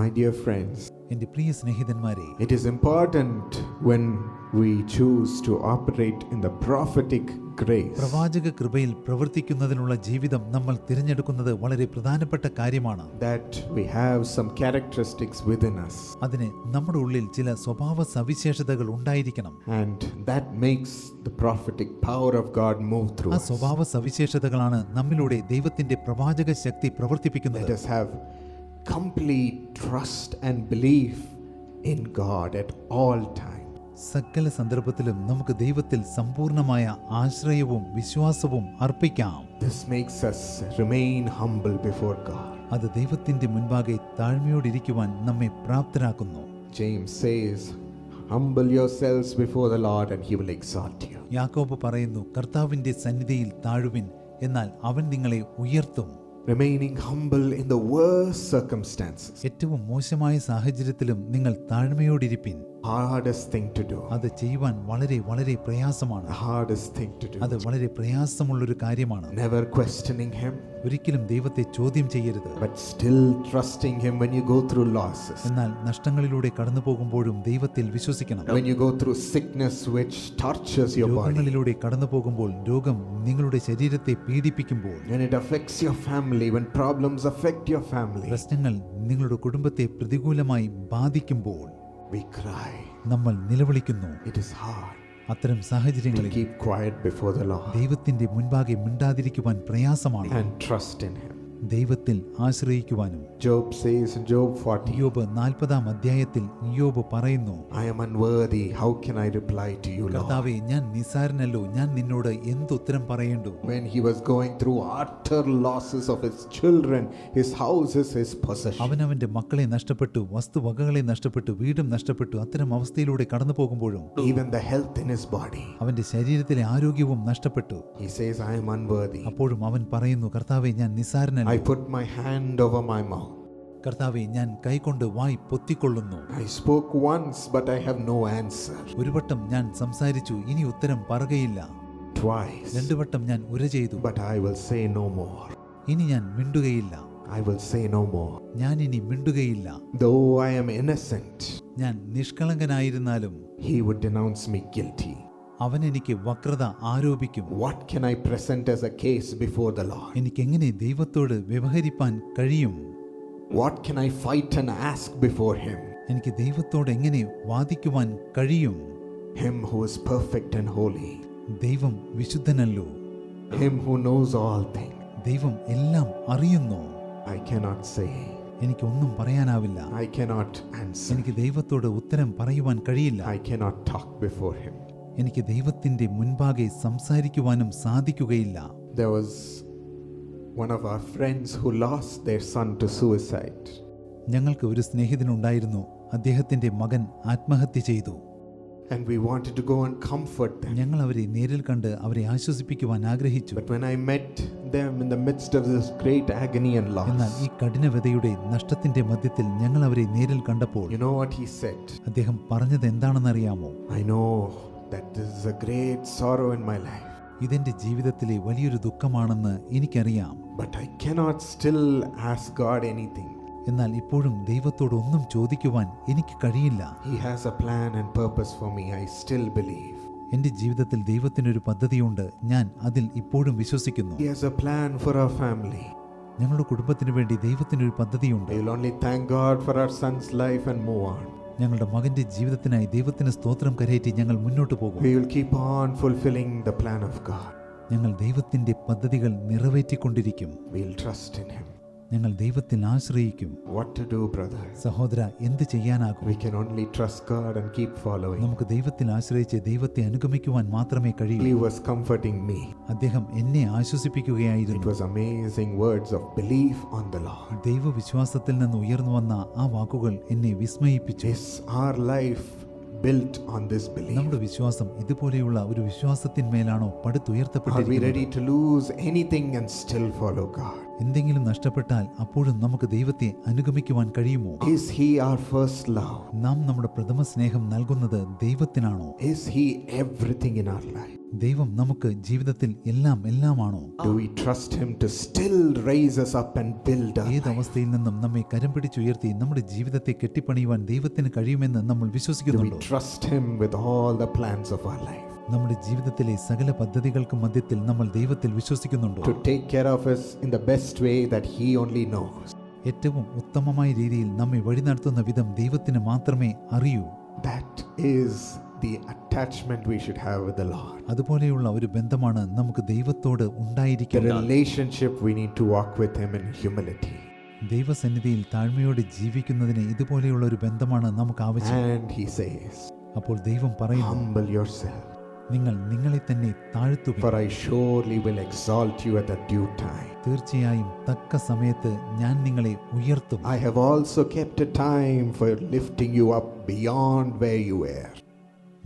My dear friends, എന്റെ പ്രിയ സ്നേഹിതന്മാരെ it is important when we choose to operate in the prophetic grace പ്രവാചക കൃപയിൽ പ്രവർത്തിക്കുന്നതിനുള്ള ജീവിതം നമ്മൾ തിരഞ്ഞെടുക്കുന്നത് വളരെ പ്രധാനപ്പെട്ട കാര്യമാണ് that we have some characteristics within us. അതിന് നമ്മുടെ ഉള്ളിൽ ചില സ്വഭാവ സവിശേഷതകൾ ഉണ്ടായിരിക്കണം And that makes the prophetic power of God move through ആ. സ്വഭാവ സവിശേഷതകളാണ് നമ്മിലൂടെ ദൈവത്തിന്റെ പ്രവാചക ശക്തി Let പ്രവർത്തിപ്പിക്കുന്നത് us have complete trust and belief in God at all times. സകല സന്ദർഭത്തിലും നമുക്ക് ദൈവത്തിൽ സമ്പൂർണമായ ആശ്രയവും വിശ്വാസവും അർപ്പിക്കാം This makes us remain humble before God. അത് ദൈവത്തിന്റെ മുൻപാകെ താഴ്മയോടിരിക്കുവാൻ നമ്മെ പ്രാപ്തരാക്കുന്നു James says, Humble yourselves before the Lord, and he will exalt you. യാക്കോബ് പറയുന്നു കർത്താവിന്റെ സന്നിധിയിൽ താഴുവിൻ എന്നാൽ അവൻ നിങ്ങളെ ഉയർത്തും Remaining humble in the worst circumstances, ഏറ്റവും മോശമായ സാഹചര്യത്തിലും നിങ്ങൾ താഴ്മയോടിരിപ്പിൻ hardest thing to do. അത് ചെയ്യുവാൻ വളരെ വളരെ പ്രയാസമാണ് The hardest thing to do. അത് വളരെ പ്രയാസമുള്ളൊരു കാര്യമാണ് Never questioning Him, ഒരിക്കലും ദൈവത്തെ ചോദ്യം ചെയ്യരുത് but still trusting Him when you go through losses. എന്നാൽ നഷ്ടങ്ങളിലൂടെ കടന്നു പോകുമ്പോഴും ദൈവത്തിൽ വിശ്വസിക്കണം When you go through sickness which tortures your body, രോഗങ്ങളിലൂടെ കടന്നു പോകുമ്പോൾ രോഗം നിങ്ങളുടെ ശരീരത്തെ പീഡിപ്പിക്കുമ്പോൾ when it affects your family, when problems affect your family, പ്രശ്നങ്ങൾ നിങ്ങളുടെ കുടുംബത്തെ പ്രതികൂലമായി ബാധിക്കുമ്പോൾ We cry. നമ്മൾ നിലവിളിക്കുന്നു It is hard അത്തരം സാഹചര്യങ്ങളിൽ keep quiet before the Lord ദൈവത്തിന്റെ മുൻപാകെ മിണ്ടാതിരിക്കുവാൻ പ്രയാസമാണ് and trust in Him. ദൈവത്തിൽ ആശ്രയിക്കുവാനും ജോബ് സേസ് ജോബ് Job 40, ഇയോബ് നാൽപ്പതാം അധ്യായത്തിൽ യോബ് പറയുന്നു I am unworthy. How can I reply to you കർത്താവേ ഞാൻ നിസാരനല്ലോ ഞാൻ നിന്നോട് എന്തുത്തരം പറയേണ്ടു When he was going through utter losses of his children, his houses, his possession. അവനവന്റെ മക്കളെ നഷ്ടപ്പെട്ടു വസ്തുവകകളെ നഷ്ടപ്പെട്ടു വീടും നഷ്ടപ്പെട്ടു അത്തരം അവസ്ഥയിലൂടെ കടന്നു പോകുമ്പോഴും even the health in his body. അവന്റെ ശരീരത്തിലെ ആരോഗ്യവും നഷ്ടപ്പെട്ടു He says, I am unworthy. അപ്പോഴും അവൻ പറയുന്നു കർത്താവേ ഞാൻ നിസാരനല്ല I put my hand over my mouth. കർത്താവെ ഞാൻ കൈകൊണ്ട് വായി പൊത്തിക്കൊള്ളുന്നു I spoke once, but I have no answer. ഒരു വട്ടം ഞാൻ സംസാരിച്ചു ഇനി ഉത്തരം പറയുകയില്ല Twice, രണ്ടു വട്ടം ഞാൻ ഉര ചെയ്തു but I will say no more. ഇനി ഞാൻ മിണ്ടുകയില്ല I will say no more. ഞാൻ ഇനി മിണ്ടുകയില്ല Though I am innocent, ഞാൻ നിഷ്കളങ്കനായിരുന്നാലും he would denounce me guilty. അവൻ എനിക്ക് വക്രത ആരോപിക്കും What can I present as a case before the Lord? എനിക്കെങ്ങനെ ദൈവത്തോട് വ്യവഹരിപ്പാൻ കഴിയും What can I fight and ask before him? എനിക്ക് ദൈവത്തോട് എങ്ങനെ വാദിക്കുവാൻ കഴിയും Him who is perfect and holy, ദൈവം വിശുദ്ധനല്ലോ him who knows all things. ദൈവം എല്ലാം അറിയുന്നു I cannot say, എനിക്കൊന്നും പറയാനാവില്ല I cannot answer, എനിക്ക് ദൈവത്തോട് ഉത്തരം പറയുവാൻ കഴിയില്ല I cannot talk before him. എനിക്ക് ദൈവത്തിന്റെ മുൻപാകെ സംസാരിക്കുവാനും സാധിക്കുകയില്ല There was one of our friends who lost their son to suicide. ഞങ്ങൾക്ക് ഒരു സ്നേഹിതനുണ്ടായിരുന്നു അദ്ദേഹത്തിന്റെ മകൻ ആത്മഹത്യ ചെയ്തു And we wanted to go and comfort them. ഞങ്ങൾ അവരെ നേരിൽ കണ്ട് അവരെ ആശ്വസിപ്പിക്കുവാൻ ആഗ്രഹിച്ചു But when I met them in the midst of this great agony and loss. എന്നാൽ ഈ കഠിനവ്യതയുടെ നഷ്ടത്തിന്റെ മധ്യത്തിൽ ഞങ്ങൾ അവരെ നേരിൽ കണ്ടപ്പോൾ you know what he said? അദ്ദേഹം പറഞ്ഞത് എന്താണെന്നറിയാമോ I know that this is a great sorrow in my life, ഇതെന്റെ ജീവിതത്തിലെ വലിയൊരു ദുഃഖമാണെന്ന് എനിക്കറിയാം but I cannot still ask God anything. എന്നാൽ ഇപ്പോഴും ദൈവത്തോട് ഒന്നും ചോദിക്കുവാൻ എനിക്ക് കഴിയില്ല He has a plan and purpose for me. I still believe. എന്റെ ജീവിതത്തിൽ ദൈവത്തിനൊരു പദ്ധതിയുണ്ട് ഞാൻ അതിൽ ഇപ്പോഴും വിശ്വസിക്കുന്നു He has a plan for our family. ഞങ്ങളുടെ കുടുംബത്തിന് വേണ്ടി ദൈവത്തിനൊരു പദ്ധതിയുണ്ട് We will only thank God for our son's life and move on. ഞങ്ങളുടെ മകന്റെ ജീവിതത്തിനായി ദൈവത്തിന് സ്തോത്രം കരയറ്റി ഞങ്ങൾ മുന്നോട്ട് പോകും We will keep on fulfilling the plan of God. ഞങ്ങൾ ദൈവത്തിന്റെ പദ്ധതികൾ നിറവേറ്റിക്കൊണ്ടിരിക്കും We'll trust in Him. ഞങ്ങൾ ദൈവത്തിൽ ആശ്രയിക്കും What to do, brother? സഹോദര എന്ത് ചെയ്യാനാകും We can only trust God and keep following. നമുക്ക് ദൈവത്തിൽ ആശ്രയിച്ച് ദൈവത്തെ അനുഗമിക്കുവാൻ മാത്രമേ കഴിയൂ He was comforting me. അദ്ദേഹം എന്നെ It ആശ്വസിപ്പിക്കുകയായിരുന്നു was amazing words of belief on the Lord. ദൈവവിശ്വാസത്തിൽ നിന്ന് ഉയർന്നു വന്ന ആ വാക്കുകൾ എന്നെ വിസ്മയിപ്പിച്ചു Is our life built on this belief? നമ്മുടെ വിശ്വാസം ഇതുപോലെയുള്ള ഒരു വിശ്വാസത്തിന്മേലാണോ Are we പടുത്തുയർത്തപ്പെട്ടിരിക്കുന്നത് ready to lose anything and still follow God? എന്തെങ്കിലും നഷ്ടപ്പെട്ടാൽ അപ്പോഴും നമുക്ക് ദൈവത്തെ അനുഗമിക്കുവാൻ കഴിയുമോ Is He our first love? നാം നമ്മുടെ പ്രഥമ സ്നേഹം നൽകുന്നത് ദൈവത്തിനാണോ Is He everything in our life? ദൈവം നമുക്ക് ജീവിതത്തിൽ എല്ലാം എല്ലാമാണോ Do we trust Him to still raise us up and build us? ഏത് അവസ്ഥയിൽ നിന്നും നമ്മെ കരം പിടിച്ചുയർത്തി നമ്മുടെ ജീവിതത്തെ കെട്ടിപ്പണിയുവാൻ ദൈവത്തിന് കഴിയുമെന്ന് നമ്മൾ Do we വിശ്വസിക്കുന്നുണ്ടോ trust Him with all the plans of our life? നമ്മുടെ ജീവിതത്തിലെ സകല പദ്ധതികൾക്ക് മധ്യത്തിൽ നമ്മൾ ദൈവത്തിൽ വിശ്വസിക്കുന്നുണ്ടോ To take care of us in the best way that He only knows. ഏറ്റവും ഉത്തമമായ രീതിയിൽ നമ്മെ വഴി നടത്തുന്ന വിധം ദൈവത്തിന് മാത്രമേ അറിയൂ That is the attachment we should have with the Lord. അതുപോലെയുള്ള ഒരു ബന്ധമാണ് നമുക്ക് ദൈവത്തോട് The ഉണ്ടായിരിക്കുന്നത് relationship we need to walk with Him in humility. ദൈവസന്നിധിയിൽ താഴ്മയോടെ ജീവിക്കുന്നതിന് ഇതുപോലെയുള്ള ഒരു ബന്ധമാണ് നമുക്ക് ആവശ്യം And He says, അപ്പോൾ ദൈവം പറയുന്നു Humble yourself, നിങ്ങൾ നിങ്ങളെ തന്നെ തീർച്ചയായും തക്ക സമയത്ത് ഞാൻ നിങ്ങളെ ഉയർത്തും. I have also kept time for lifting you up beyond where you were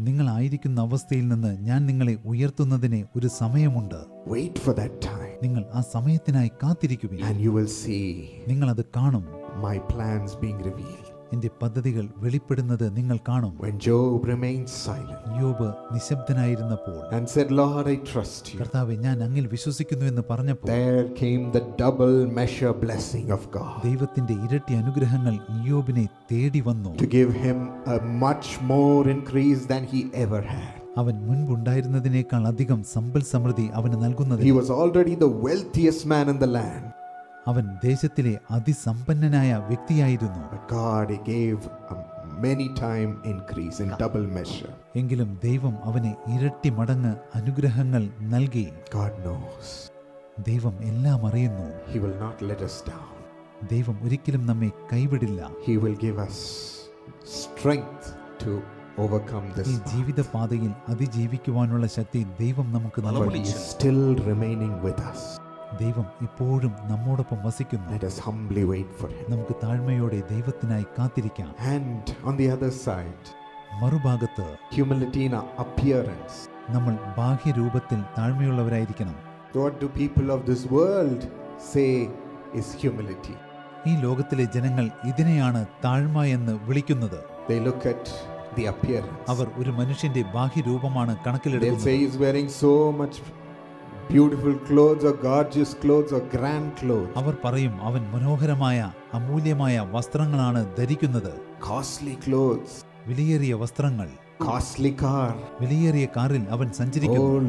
നിങ്ങളായിരിക്കുന്ന അവസ്ഥയിൽ നിന്ന് ഞാൻ നിങ്ങളെ ഉയർത്തുന്നതിന് ഒരു സമയമുണ്ട്. വെയിറ്റ് ഫോർ ദാറ്റ് ടൈം നിങ്ങൾ ആ സമയത്തിനായി കാത്തിരിക്കുക ആൻഡ് യു വിൽ സീ നിങ്ങൾ അത് കാണും. മൈ പ്ലാൻസ് ബീയിംഗ് റിവീൽഡ് എന്റെ പദ്ധതികൾ വെളിപ്പെടുന്നത് നിങ്ങൾ കാണും When Job remained silent യോബ് നിശബ്ദനായിരുന്നപ്പോൾ and said, Lord, I trust you, കർത്താവെ ഞാൻ അങ്ങിൽ വിശ്വസിക്കുന്നു എന്ന് പറഞ്ഞപ്പോൾ there came the double measure blessing of God ദൈവത്തിന്റെ ഇരട്ടി അനുഗ്രഹങ്ങൾ യോബിനെ തേടി വന്നു to give him a much more increase than he ever had. അവൻ മുൻപുണ്ടായിരുന്നതിനേക്കാൾ അധികം സമ്പൽ സമൃദ്ധി അവന് നൽകുന്നത് He was already the wealthiest man in the land, അവൻ ദേശത്തിലെ അതിസമ്പന്നനായ വ്യക്തിയായിരുന്നു God gave many time increase in double measure. എങ്കിലും ദൈവം അവനെ ഇരട്ടി മടങ്ങ് അനുഗ്രഹങ്ങൾ നൽകി God knows ദൈവം എല്ലാം അറിയുന്നു He will not let us down. ദൈവം ഒരിക്കലും നമ്മെ കൈവിടില്ല He will give us strength to overcome this. ഈ ജീവിതപാതയിൽ അതിജീവിക്കുവാനുള്ള ശക്തി ദൈവം നമുക്ക് നൽകും still remaining with us. ദൈവം ഇപ്പോഴും നമ്മോടൊപ്പം വസിക്കുന്നു Let us humbly wait for Him. നമുക്ക് താഴ്മയോടെ ദൈവത്തിനായി കാത്തിരിക്കാം And on the other side, മറുഭാഗത്ത് humility in appearance. നമ്മൾ ബാഹ്യരൂപത്തിൽ താഴ്മയുള്ളവരായിരിക്കണം What do people of this world say is humility? ഈ ലോകത്തിലെ ജനങ്ങൾ ഇതിനെയാണ് താഴ്മ എന്ന് വിളിക്കുന്നത് They look at the appearance. അവർ ഒരു മനുഷ്യന്റെ ബാഹ്യരൂപമാണ് They'll കണക്കിലെടുക്കുന്നത് say he's wearing so much beautiful clothes or gorgeous clothes or grand cloth അവർ പറയും അവൻ മനോഹരമായ അമൂല്യമായ വസ്ത്രങ്ങളാണ് ധരിക്കുന്നത്. വിലയേറിയ വസ്ത്രങ്ങൾ. കോസ്റ്റ്ലി കാർ വിലയേറിയ കാറിൽ അവൻ സഞ്ചരിക്കുന്നു.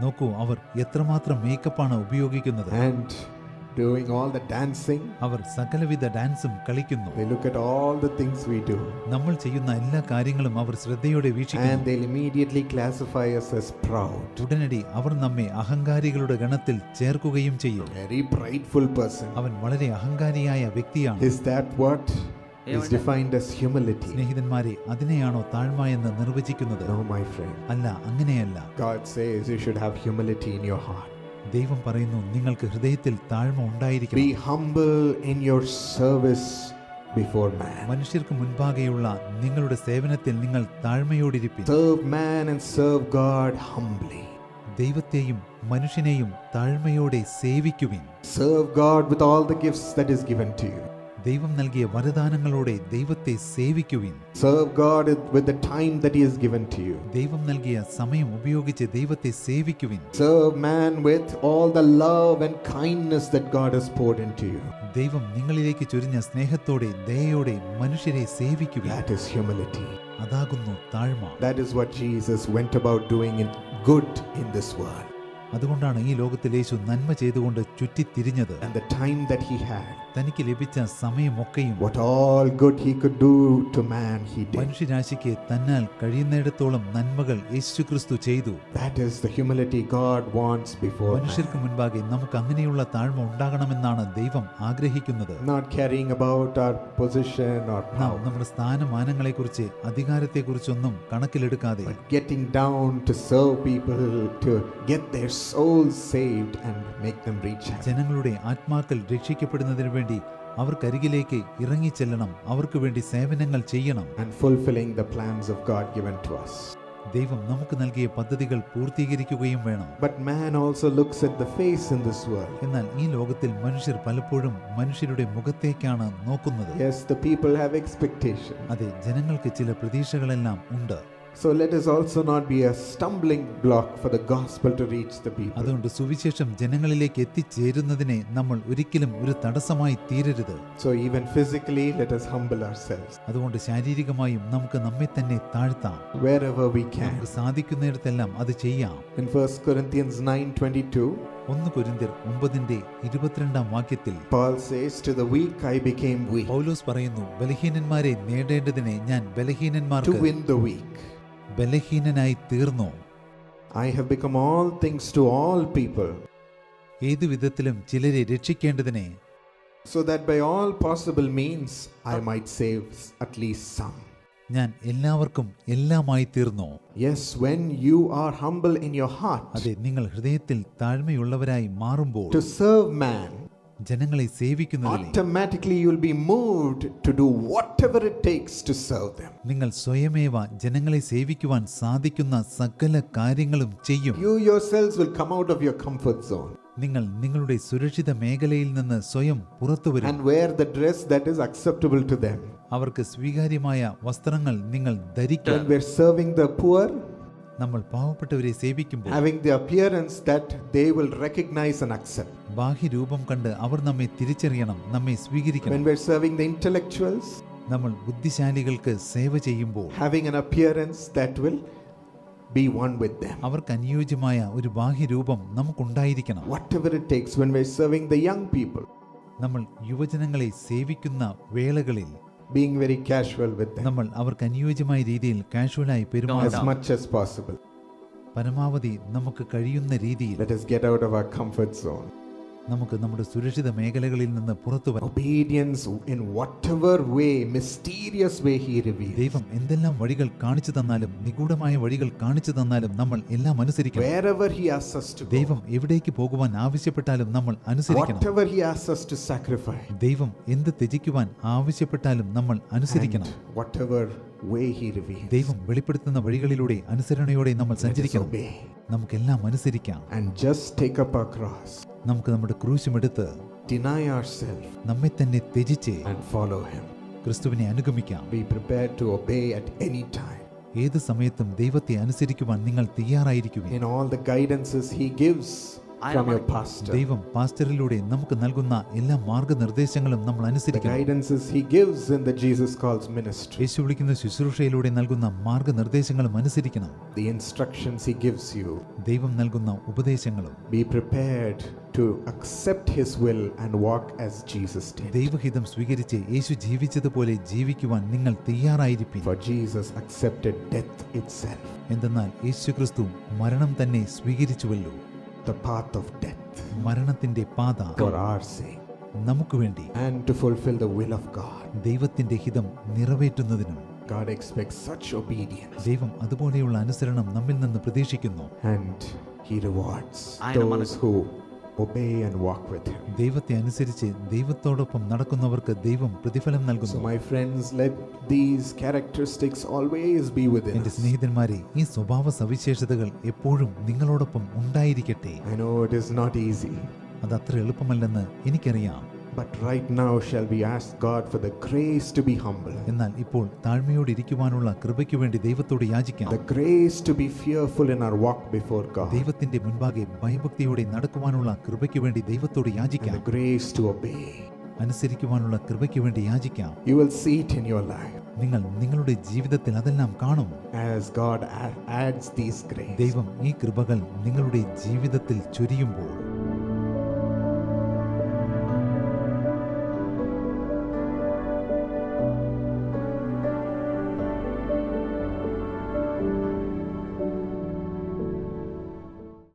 നോക്കൂ അവർ എത്രമാത്രം മേക്കപ്പ് ആണ് ഉപയോഗിക്കുന്നത്. And doing all the dancing. അവർ സകലവിധ ഡാൻസും കളിക്കുന്നു They look at all the things we do നമ്മൾ ചെയ്യുന്ന എല്ലാ കാര്യങ്ങളും അവർ ശ്രദ്ധയോടെ and വീക്ഷിക്കുന്നു they'll immediately classify us as proud. ഉടനടി അവർ നമ്മെ അഹങ്കാരികളുടെ ഗണത്തിൽ ചേർക്കുകയും ചെയ്യും Very prideful person. അവൻ വളരെ അഹങ്കാരിയായ വ്യക്തിയാണ് Is that what is defined as humility? സ്നേഹിതന്മാരെ അതിനെയാണോ താഴ്മ എന്ന് നിർവചിക്കുന്നത് No, my friend. അല്ല അങ്ങനെയല്ല God says you should have humility in your heart. ദൈവം പറയുന്നു നിങ്ങൾക്ക് ഹൃദയത്തിൽ താഴ്മ ഉണ്ടായിരിക്കണം Be humble in your service before man. മനുഷ്യർക്ക് മുൻപാകെയുള്ള നിങ്ങളുടെ സേവനത്തിൽ നിങ്ങൾ താഴ്മയോടിരിപ്പിൻ Serve man and serve God humbly. ദൈവത്തെയും മനുഷ്യനെയും താഴ്മയോടെ സേവിക്കുവിൻ Serve God with all the gifts that is given to you. ദൈവം നൽകിയ വരദാനങ്ങളോടെ ദൈവത്തെ സേവിക്കുവിൻ Serve God with the time that He has given to you. ദൈവം നൽകിയ സമയം ഉപയോഗിച്ച് ദൈവത്തെ സേവിക്കുവിൻ Serve man with all the love and kindness that God has poured into you. ദൈവം നിങ്ങളിലേക്ക് ചൊരിഞ്ഞ സ്നേഹത്തോടെ ദയയോടെ മനുഷ്യരെ സേവിക്കുവിൻ That is humility. അതാകുന്നു താഴ്മ That is what Jesus went about doing in good in this world. അതുകൊണ്ടാണ് ഈ ലോകത്തിൽ യേശു നന്മ ചെയ്തുകൊണ്ട് ചുറ്റിത്തിരിഞ്ഞത് And the time that He had, തനിക്ക് ലഭിച്ച സമയമൊക്കെയും what all good He could do to man, He did. മനുഷ്യരാശിക്ക് തന്നാൽ കഴിയുന്നിടത്തോളം നന്മകൾ യേശുക്രിസ്തു ചെയ്തു. That is the humility God wants before മനുഷ്യർക്ക് മുൻപാകെ നമുക്ക് അങ്ങനെയുള്ള താഴ്മ ഉണ്ടാകണമെന്നാണ് ദൈവം ആഗ്രഹിക്കുന്നത്. Not caring about our position or power, നമ്മുടെ സ്ഥാനമാനങ്ങളെക്കുറിച്ച് അധികാരത്തെക്കുറിച്ചൊന്നും കണക്കിലെടുക്കാതെ. Getting down to serve people, to get their souls saved and make them reach ജനങ്ങളുടെ ആത്മാക്കൾ രക്ഷിക്കപ്പെടുന്നതിന് വേണ്ടി അവർക്കരികിലേക്ക് ഇറങ്ങിച്ചെല്ലണം അവർക്ക് വേണ്ടി സേവനങ്ങൾ ചെയ്യണം. ദൈവം നമുക്ക് നൽകിയ പദ്ധതികൾ പൂർത്തീകരിക്കുകയും വേണം. എന്നാൽ ഈ ലോകത്തിൽ മനുഷ്യർ പലപ്പോഴും മനുഷ്യരുടെ മുഖത്തേക്കാണ് നോക്കുന്നത്. അതെ ജനങ്ങൾക്ക് ചില പ്രതീക്ഷകളെല്ലാം ഉണ്ട് So let us also not be a stumbling block for the gospel to reach the people. അതുകൊണ്ട് സുവിശേഷം ജനങ്ങളിലേക്ക് എത്തിച്ചേരുന്നതിനെ നമ്മൾ ഒരിക്കലും ഒരു തടസ്സമായി തീരരുത് So even physically, let us humble ourselves അതുകൊണ്ട് ശാരീരികമായും നമുക്ക് നമ്മെ തന്നെ താഴ്ത്താം wherever we can. നമുക്ക് സാധിക്കുന്നിടത്തെല്ലാം അത് ചെയ്യാം In 1 Corinthians 9:22, ഒന്ന് കൊരിന്തിർ ഒമ്പതിന്റെ ഇരുപത്തിരണ്ടാം വാക്യത്തിൽ Paul says, "To the weak I became weak പൗലോസ് പറയുന്നു ബലഹീനന്മാരെ നേടേണ്ടതിനെ ഞാൻ to ബലഹീനന്മാർക്ക് win the weak. ബലഹീനനായി തീർന്നു? I have become all things to all people ഏതു വിധത്തിലും ചിലരെ രക്ഷിക്കേണ്ടതിനെ so that by all possible means I might save at least some." ഞാൻ എല്ലാവർക്കും എല്ലാമായി തീർന്നു? Yes, when you are humble in your heart അതെ നിങ്ങൾ ഹൃദയത്തിൽ താഴ്മയുള്ളവരായി മാറുമ്പോൾ to serve man, ജനങ്ങളെ സേവിക്കുന്നതിലെ automatically you'll be moved to do whatever it takes to serve them. നിങ്ങൾ സ്വയമേവ ജനങ്ങളെ സേവിക്കുവാൻ സാധിക്കുന്ന സകല കാര്യങ്ങളും ചെയ്യും You yourselves will come out of your comfort zone നിങ്ങൾ നിങ്ങളുടെ സുരക്ഷിത മേഖലയിൽ നിന്ന് സ്വയം പുറത്തു വരും and wear the dress that is acceptable to them. അവർക്ക് സ്വീകാര്യമായ വസ്ത്രങ്ങൾ നിങ്ങൾ ധരിക്കുക When we're serving the poor, നമ്മൾ പാവപ്പെട്ടവരെ സേവിക്കുമ്പോൾ having the appearance that they will recognize and accept. ബാഹ്യരൂപം കണ്ട് അവർ നമ്മെ തിരിച്ചറിയണം നമ്മെ സ്വീകരിക്കണം When we're serving the intellectuals, നമ്മൾ ബുദ്ധിശാലികൾക്ക് സേവ ചെയ്യുമ്പോൾ having an appearance that will be one with them. അവർക്ക് അനുയോജ്യമായ ഒരു ബാഹ്യരൂപം നമുക്കുണ്ടായിരിക്കണം Whatever it takes when we're serving the young people, നമ്മൾ യുവജനങ്ങളെ സേവിക്കുന്ന വേളകളിൽ being very casual with them നമ്മൾ അവർക്ക് അനുയോജ്യമായ രീതിയിൽ കാഷ്വലായി as പെരുമാറണം much as possible. പരമാവധി നമുക്ക് കഴിയുന്ന രീതിയിൽ Let us get out of our comfort zone. നമുക്ക് നമ്മുടെ സുരക്ഷിത മേഖലകളിൽ നിന്ന് പുറത്തു Obedience in whatever way, mysterious way He reveals. ദൈവം എന്തെല്ലാം വഴികൾ കാണിച്ചു തന്നാലും നിഗൂഢമായ വഴികൾ കാണിച്ചു തന്നാലും നമ്മൾ എല്ലാം അനുസരിക്കണം. Wherever He asks us to ദൈവം എവിടേക്ക് പോകുവാൻ ആവശ്യപ്പെട്ടാലും നമ്മൾ അനുസരിക്കണം. whatever He asks us to sacrifice, ദൈവം എന്ത് ത്യജിക്കുവാൻ ആവശ്യപ്പെട്ടാലും നമ്മൾ അനുസരിക്കണം. whatever ദൈവം വെളിപ്പെടുത്തുന്ന വഴികളിലൂടെ അനുസരണയോടെ നമ്മൾ let us സഞ്ചരിക്കണം obey. നമുക്കെല്ലാം അനുസരിക്കാം. And just take up our cross, നമുക്ക് നമ്മുടെ ക്രൂശുമെടുത്ത് deny ourselves, നമ്മെ തന്നെ ത്യജിച്ച് and follow Him. ക്രിസ്തുവിനെ അനുഗമിക്കാം. Be prepared to obey at any time. ഏത് സമയത്തും ദൈവത്തെ അനുസരിക്കുവാൻ നിങ്ങൾ തയ്യാറായിരിക്കുക From your pastor, ദൈവം പാസ്റ്ററിലൂടെ നമുക്ക് നൽകുന്ന എല്ലാ മാർഗനിർദ്ദേശങ്ങളും നമ്മൾ അനുസരിക്കണം guidances He gives in the Jesus Calls ministry, യേശു വിളിക്കുന്ന ശുശ്രൂഷയിലൂടെ നൽകുന്ന മാർഗനിർദ്ദേശങ്ങളും അനുസരിക്കണം the instructions He gives you. ദൈവം നൽകുന്ന ഉപദേശങ്ങളും Be prepared to accept His will and walk as Jesus did. ദൈവഹിതം സ്വീകരിച്ച് യേശു ജീവിച്ചതുപോലെ ജീവിക്കുവാൻ നിങ്ങൾ തയ്യാറായിരിക്കും For Jesus accepted death itself, എന്തെന്നാൽ യേശുക്രിസ്തു മരണം തന്നെ സ്വീകരിച്ചുവല്ലോ the path of death, മരണത്തിന്റെ പാത for our sake, നമുക്ക് വേണ്ടി and to fulfill the will of God. ദൈവത്തിന്റെ ഹിതം നിറവേറ്റുന്നതിനും God expects such obedience, ദൈവം അതുപോലെയുള്ള അനുസരണം നമ്മിൽ നിന്ന് പ്രതീക്ഷിക്കുന്നു and He rewards those who obey and walk with Him. ദൈവത്തെ അനുസരിച്ച് ദൈവത്തോടൊപ്പം നടക്കുന്നവർക്ക് ദൈവം പ്രതിഫലം So, നൽകുന്നു my friends, let these characteristics always be within എന്റെ സ്നേഹിതന്മാരെ ഈ സ്വഭാവ സവിശേഷതകൾ എപ്പോഴും നിങ്ങളോടൊപ്പം ഉണ്ടായിരിക്കട്ടെ. I know it is not easy, അത് അത്ര എളുപ്പമല്ലെന്ന് എനിക്കറിയാം. But right now shall we ask God for the grace to be humble, എന്നാൽ ഇപ്പോൾ താഴ്മയോടിരിക്കുവാനുള്ള കൃപയ്ക്ക് വേണ്ടി ദൈവത്തോട് യാചിക്കാം. The grace to be fearful in our walk before God, ദൈവത്തിന്റെ മുൻപാകെ ഭയഭക്തിയോടെ നടക്കുവാനുള്ള കൃപയ്ക്ക് വേണ്ടി ദൈവത്തോട് യാചിക്കാം. The grace to obey. അനുസരിക്കുവാനുള്ള കൃപയ്ക്ക് വേണ്ടി യാചിക്കാം. You will see it in your life. നിങ്ങൾ നിങ്ങളുടെ ജീവിതത്തിൽ അതെല്ലാം കാണും. As God adds these grace. ദൈവം ഈ കൃപകൾ നിങ്ങളുടെ ജീവിതത്തിൽ ചൊരിയുമ്പോൾ